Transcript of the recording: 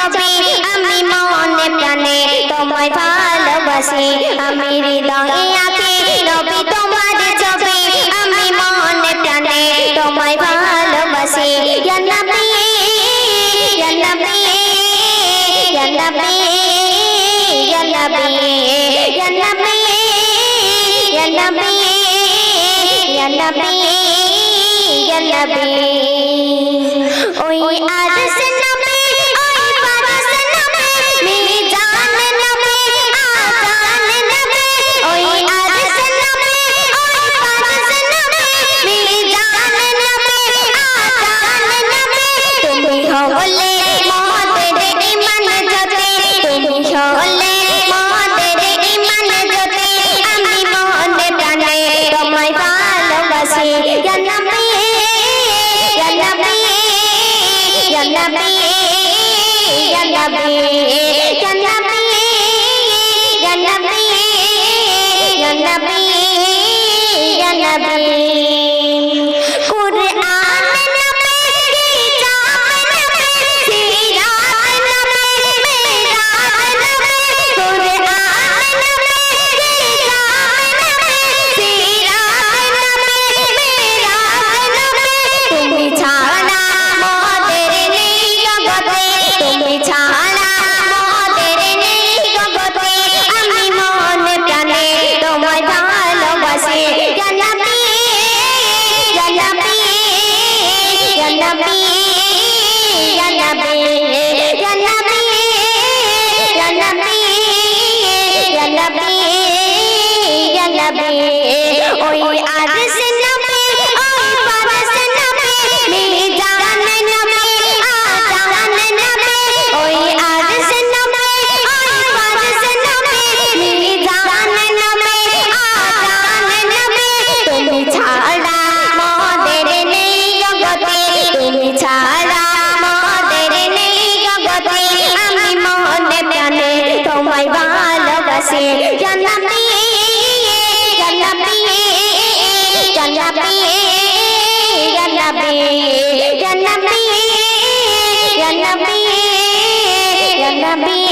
ছবি আমি মনে প্রাণে তোমায় ভালোবাসি। আমি হৃদয়ে আঁকি নবী তোমার ছবি আমি মনে প্রাণে তোমায় ভালোবাসি। ইয়া নবী ইয়া নবী ইয়া নবী ইয়া নবী যাবে যাবে। ওই আদেশ Rabbi